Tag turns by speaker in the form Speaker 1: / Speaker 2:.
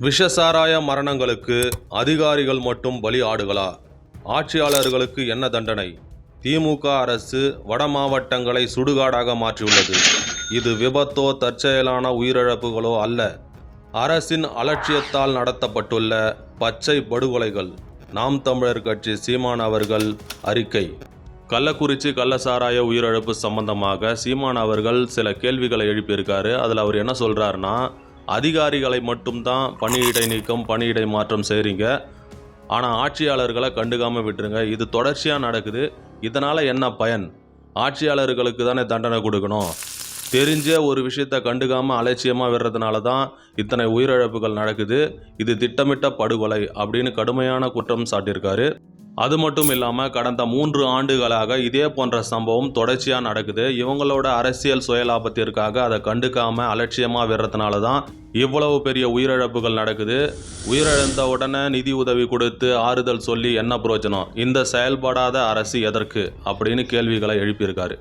Speaker 1: விஷசாராய மரணங்களுக்கு அதிகாரிகள் மட்டும் பலி ஆடுகளா? ஆட்சியாளர்களுக்கு என்ன தண்டனை? திமுக அரசு வட மாவட்டங்களை சுடுகாடாக மாற்றியுள்ளது. இது விபத்தோ தற்செயலான உயிரிழப்புகளோ அல்ல. அரசின் அலட்சியத்தால் நடத்தப்பட்டுள்ள பச்சை படுகொலைகள். நாம் தமிழர் கட்சி சீமான் அவர்கள் அறிக்கை. கள்ளக்குறிச்சி கள்ளசாராய உயிரிழப்பு சம்பந்தமாக சீமான் அவர்கள் சில கேள்விகளை எழுப்பியிருக்காரு. அதில் அவர் என்ன சொல்கிறாருன்னா அதிகாரிகளை மட்டும்தான் பணியிடை நீக்கம் பணியிடை மாற்றம் செய்கிறீங்க ஆனால் ஆட்சியாளர்களை கண்டுக்காமல் விட்டுருங்க. இது தொடர்ச்சியாக நடக்குது. இதனால் என்ன பயன்? ஆட்சியாளர்களுக்கு தானே தண்டனை கொடுக்கணும். தெரிஞ்ச ஒரு விஷயத்தை கண்டுக்காமல் அலட்சியமாக விடுறதுனால தான் இத்தனை உயிரிழப்புகள் நடக்குது. இது திட்டமிட்ட படுகொலை அப்படின்னு கடுமையான குற்றம் சாட்டியிருக்காரு. அது மட்டும் இல்லாமல் கடந்த மூன்று ஆண்டுகளாக இதே போன்ற சம்பவம் தொடர்ச்சியாக நடக்குது. இவங்களோட அரசியல் சுயலாபத்திற்காக அதை கண்டுக்காமல் அலட்சியமாக விடுறதுனால தான் இவ்வளவு பெரிய உயிரிழப்புகள் நடக்குது. உயிரிழந்த உடனே நிதி உதவி கொடுத்து ஆறுதல் சொல்லி என்ன பிரயோஜனம் இந்த செயல்படாத அரசு எதற்கு? அப்படின்னு கேள்விகளை எழுப்பியிருக்காரு.